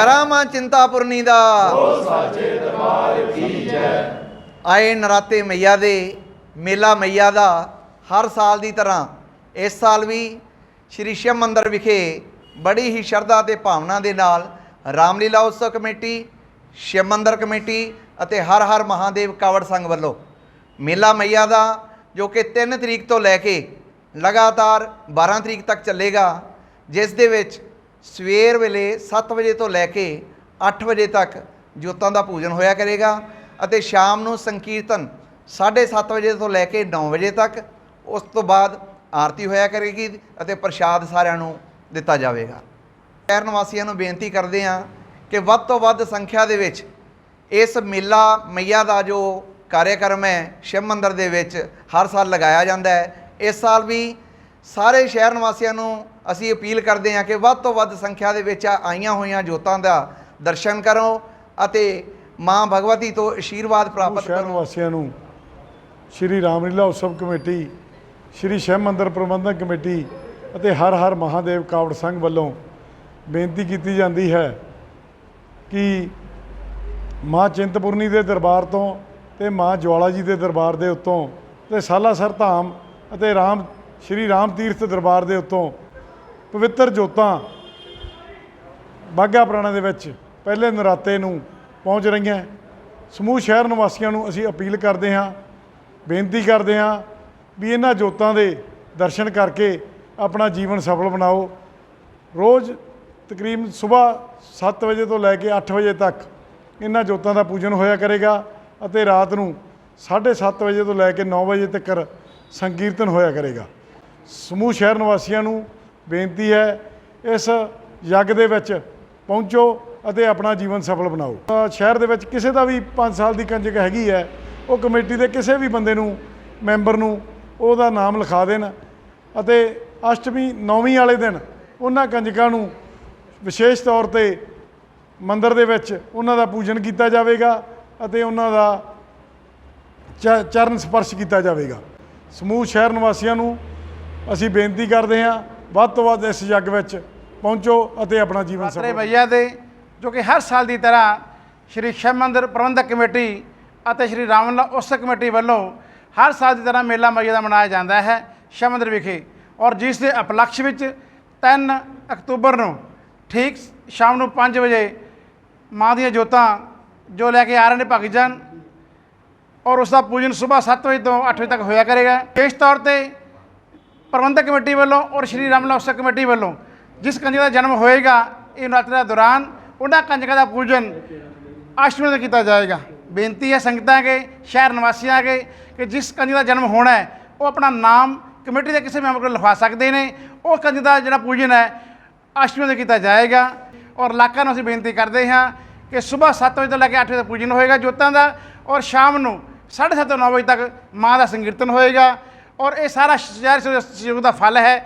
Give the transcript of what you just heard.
ਜੈਕਾਰਾ ਮਾਂ ਚਿੰਤਾਪੁਰਨੀ ਦਾ। ਹੋ ਸਾਚੇ ਦਰਬਾਰ ਕੀ ਜੈ ਆਏ ਨਰਾਤੇ ਮਈਆ ਦੇ, ਮੇਲਾ ਮਈਆ ਦਾ, ਹਰ ਸਾਲ ਦੀ ਤਰ੍ਹਾਂ। ਇਸ ਸਾਲ ਵੀ ਸ਼੍ਰੀ ਸ਼ਿਵ ਮੰਦਰ ਵਿਖੇ ਬੜੀ ਹੀ ਸ਼ਰਧਾ ਤੇ ਭਾਵਨਾ ਦੇ ਨਾਲ ਰਾਮਲੀਲਾ ਉਤਸਵ ਕਮੇਟੀ, ਸ਼ਿਵ ਮੰਦਰ ਕਮੇਟੀ ਅਤੇ ਹਰ ਹਰ ਮਹਾਦੇਵ ਕਾਵੜ ਸੰਘ ਵੱਲੋਂ ਮੇਲਾ ਮਈਆ ਦਾ, ਜੋ ਕਿ 3 ਤਰੀਕ ਤੋਂ ਲੈ ਕੇ ਲਗਾਤਾਰ 12 ਤਰੀਕ ਤੱਕ ਚੱਲੇਗਾ, ਜਿਸ ਦੇ ਵਿੱਚ ਸਵੇਰ ਵੇਲੇ 7 ਵਜੇ ਤੋਂ ਲੈ ਕੇ 8 ਵਜੇ ਤੱਕ ਜੋਤਾਂ ਦਾ ਪੂਜਨ ਹੋਇਆ ਕਰੇਗਾ ਅਤੇ ਸ਼ਾਮ ਨੂੰ ਸੰਕੀਰਤਨ 7:30 ਵਜੇ ਤੋਂ ਲੈ ਕੇ 9 ਵਜੇ ਤੱਕ ਉਸ ਤੋਂ ਬਾਅਦ ਆਰਤੀ ਹੋਇਆ ਕਰੇਗੀ ਅਤੇ ਪ੍ਰਸ਼ਾਦ ਸਾਰਿਆਂ ਨੂੰ ਦਿੱਤਾ ਜਾਵੇਗਾ। ਸ਼ਹਿਰ ਨਿਵਾਸੀਆਂ ਨੂੰ ਬੇਨਤੀ ਕਰਦੇ ਹਾਂ ਕਿ ਵੱਧ ਤੋਂ ਵੱਧ ਸੰਖਿਆ ਦੇ ਵਿੱਚ ਇਸ ਮੇਲਾ ਮਈਆ ਦਾ ਜੋ ਕਾਰਜਕ੍ਰਮ ਹੈ, ਸ਼ਿਵ ਮੰਦਰ ਦੇ ਵਿੱਚ ਹਰ ਸਾਲ ਲਗਾਇਆ ਜਾਂਦਾ ਹੈ। ਇਸ ਸਾਲ ਵੀ ਸਾਰੇ ਸ਼ਹਿਰ ਨਿਵਾਸੀਆਂ ਨੂੰ ਅਸੀਂ ਅਪੀਲ ਕਰਦੇ ਹਾਂ ਕਿ ਵੱਧ ਤੋਂ ਵੱਧ ਸੰਖਿਆ ਦੇ ਵਿੱਚ ਆਈਆਂ ਹੋਈਆਂ ਜੋਤਾਂ ਦਾ ਦਰਸ਼ਨ ਕਰੋ ਅਤੇ ਮਾਂ ਭਗਵਤੀ ਤੋਂ ਆਸ਼ੀਰਵਾਦ ਪ੍ਰਾਪਤ ਸ਼ਹਿਰ ਕਰੋ। ਵਾਸੀਆਂ ਨੂੰ ਸ਼੍ਰੀ ਰਾਮਲੀਲਾ ਉਤਸਵ ਕਮੇਟੀ ਸ਼੍ਰੀ ਸ਼ਿਵ ਮੰਦਿਰ ਪ੍ਰਬੰਧਕ ਕਮੇਟੀ ਅਤੇ ਹਰ ਹਰ ਮਹਾਦੇਵ ਕਾਵੜ ਸੰਘ ਵੱਲੋਂ ਬੇਨਤੀ ਕੀਤੀ ਜਾਂਦੀ ਹੈ ਕਿ ਮਾਂ ਚਿੰਤਪੁਰਨੀ ਦੇ ਦਰਬਾਰ ਤੋਂ ਤੇ ਮਾਂ ਜਵਾਲਾ ਜੀ ਦੇ ਦਰਬਾਰ ਦੇ ਉੱਤੋਂ ਤੇ ਸਾਲਾਸਰ ਧਾਮ ਅਤੇ ਰਾਮ ਸ਼੍ਰੀ ਰਾਮ ਤੀਰਥ ਦਰਬਾਰ ਦੇ ਉੱਤੋਂ ਪਵਿੱਤਰ ਜੋਤਾਂ ਬਾਘਾ ਪੁਰਾਣਾ ਦੇ ਵਿੱਚ ਪਹਿਲੇ ਨਰਾਤੇ ਨੂੰ ਪਹੁੰਚ ਰਹੀਆਂ। ਸਮੂਹ ਸ਼ਹਿਰ ਨਿਵਾਸੀਆਂ ਨੂੰ ਅਸੀਂ ਅਪੀਲ ਕਰਦੇ ਹਾਂ, ਬੇਨਤੀ ਕਰਦੇ ਹਾਂ ਵੀ ਇਹਨਾਂ ਜੋਤਾਂ ਦੇ ਦਰਸ਼ਨ ਕਰਕੇ ਆਪਣਾ ਜੀਵਨ ਸਫਲ ਬਣਾਓ। ਰੋਜ਼ ਤਕਰੀਬਨ ਸਵੇਰ 7 ਵਜੇ ਤੋਂ ਲੈ ਕੇ 8 ਵਜੇ ਤੱਕ ਇਹਨਾਂ ਜੋਤਾਂ ਦਾ ਪੂਜਨ ਹੋਇਆ ਕਰੇਗਾ ਅਤੇ ਰਾਤ ਨੂੰ 7:30 ਵਜੇ ਤੋਂ ਲੈ ਕੇ 9 ਵਜੇ ਤੱਕ ਸੰਕੀਰਤਨ ਹੋਇਆ ਕਰੇਗਾ। ਸਮੂਹ ਸ਼ਹਿਰ ਨਿਵਾਸੀਆਂ ਨੂੰ ਬੇਨਤੀ ਹੈ, ਇਸ ਯੱਗ ਦੇ ਵਿੱਚ ਪਹੁੰਚੋ ਅਤੇ ਆਪਣਾ ਜੀਵਨ ਸਫਲ ਬਣਾਓ। ਸ਼ਹਿਰ ਦੇ ਵਿੱਚ ਕਿਸੇ ਦਾ ਵੀ 5 ਸਾਲ ਦੀ ਕੰਜਕ ਹੈਗੀ ਹੈ, ਉਹ ਕਮੇਟੀ ਦੇ ਕਿਸੇ ਵੀ ਬੰਦੇ ਨੂੰ, ਮੈਂਬਰ ਨੂੰ, ਉਹਦਾ ਨਾਮ ਲਿਖਾ ਦੇਣ ਅਤੇ ਅਸ਼ਟਮੀ, ਨੌਵੀਂ ਵਾਲੇ ਦਿਨ ਉਹਨਾਂ ਕੰਜਕਾਂ ਨੂੰ ਵਿਸ਼ੇਸ਼ ਤੌਰ ਤੇ ਮੰਦਰ ਦੇ ਵਿੱਚ ਉਹਨਾਂ ਦਾ ਪੂਜਨ ਕੀਤਾ ਜਾਵੇਗਾ ਅਤੇ ਉਹਨਾਂ ਦਾ ਚ- ਚਰਨ ਸਪਰਸ਼ ਕੀਤਾ ਜਾਵੇਗਾ। ਸਮੂਹ ਸ਼ਹਿਰ ਨਿਵਾਸੀਆਂ ਨੂੰ ਅਸੀਂ ਬੇਨਤੀ ਕਰਦੇ ਹਾਂ ਵੱਧ ਤੋਂ ਵੱਧ ਇਸ ਯੱਗ ਵਿੱਚ ਪਹੁੰਚੋ ਅਤੇ ਆਪਣਾ ਜੀਵਨ ਸਫਲ ਭਈਆ ਦੇ ਜੋ ਕਿ ਹਰ ਸਾਲ ਦੀ ਤਰ੍ਹਾਂ ਸ਼੍ਰੀ ਸ਼ਿਵ ਮੰਦਿਰ ਪ੍ਰਬੰਧਕ ਕਮੇਟੀ ਅਤੇ ਸ਼੍ਰੀ ਰਾਮਲਾ ਉਤਸਵ ਕਮੇਟੀ ਵੱਲੋਂ ਹਰ ਸਾਲ ਦੀ ਤਰ੍ਹਾਂ ਮੇਲਾ ਮਈਆ ਦਾ ਮਨਾਇਆ ਜਾਂਦਾ ਹੈ ਸ਼ਿਵ ਮੰਦਿਰ ਵਿਖੇ। ਔਰ ਜਿਸ ਦੇ ਉਪਲਕਸ਼ ਵਿੱਚ 3 ਅਕਤੂਬਰ ਨੂੰ ਠੀਕ ਸ਼ਾਮ ਨੂੰ 5 ਵਜੇ ਮਾਂ ਦੀਆਂ ਜੋਤਾਂ ਜੋ ਲੈ ਕੇ ਆ ਰਹੇ ਨੇ ਭਗਤ ਜਨ ਔਰ ਉਸ ਦਾ ਪੂਜਨ ਸਵੇਰ 7 ਵਜੇ ਤੋਂ 8 ਵਜੇ ਤੱਕ ਹੋਇਆ ਕਰੇਗਾ। ਵਿਸ਼ੇਸ਼ ਤੌਰ ਤੇ ਪ੍ਰਬੰਧਕ ਕਮੇਟੀ ਵੱਲੋਂ ਔਰ ਸ਼੍ਰੀ ਰਾਮਲਾ ਉਤਸਵ ਕਮੇਟੀ ਵੱਲੋਂ ਜਿਸ ਕੰਜਕ ਦਾ ਜਨਮ ਹੋਏਗਾ, ਇਹ ਨਰਾਤੇ ਦੌਰਾਨ, ਉਹਨਾਂ ਕੰਜਕਾਂ ਦਾ ਪੂਜਨ ਅਸ਼ਟਮੀ ਨੂੰ ਕੀਤਾ ਜਾਏਗਾ। ਬੇਨਤੀ ਹੈ ਸੰਗਤਾਂ ਕੇ ਸ਼ਹਿਰ ਨਿਵਾਸੀਆਂ ਕੇ ਕਿ ਜਿਸ ਕੰਜਕ ਦਾ ਜਨਮ ਹੋਣਾ ਹੈ, ਉਹ ਆਪਣਾ ਨਾਮ ਕਮੇਟੀ ਦੇ ਕਿਸੇ ਮੈਂਬਰ ਕੋਲ ਲਿਖਵਾ ਸਕਦੇ ਨੇ। ਉਹ ਕੰਜਕ ਦਾ ਜਿਹੜਾ ਪੂਜਨ ਹੈ ਅਸ਼ਟਮੀ ਨੂੰ ਕੀਤਾ ਜਾਏਗਾ। ਔਰ ਇਲਾਕਾ ਨੂੰ ਅਸੀਂ ਬੇਨਤੀ ਕਰਦੇ ਹਾਂ ਕਿ ਸਵੇਰ 7 ਵਜੇ ਤੋਂ ਲੈ ਕੇ 8 ਵਜੇ ਤੱਕ ਪੂਜਨ ਹੋਏਗਾ ਜੋਤਾਂ ਦਾ। ਔਰ ਸ਼ਾਮ ਨੂੰ 7:30 ਤੋਂ 9 ਵਜੇ ਤੱਕ ਮਾਂ ਦਾ ਸੰਕੀਰਤਨ ਹੋਏਗਾ। ਔਰ ਇਹ ਸਾਰਾ ਸ਼ਹਿਰ ਦਾ ਫਲ ਹੈ।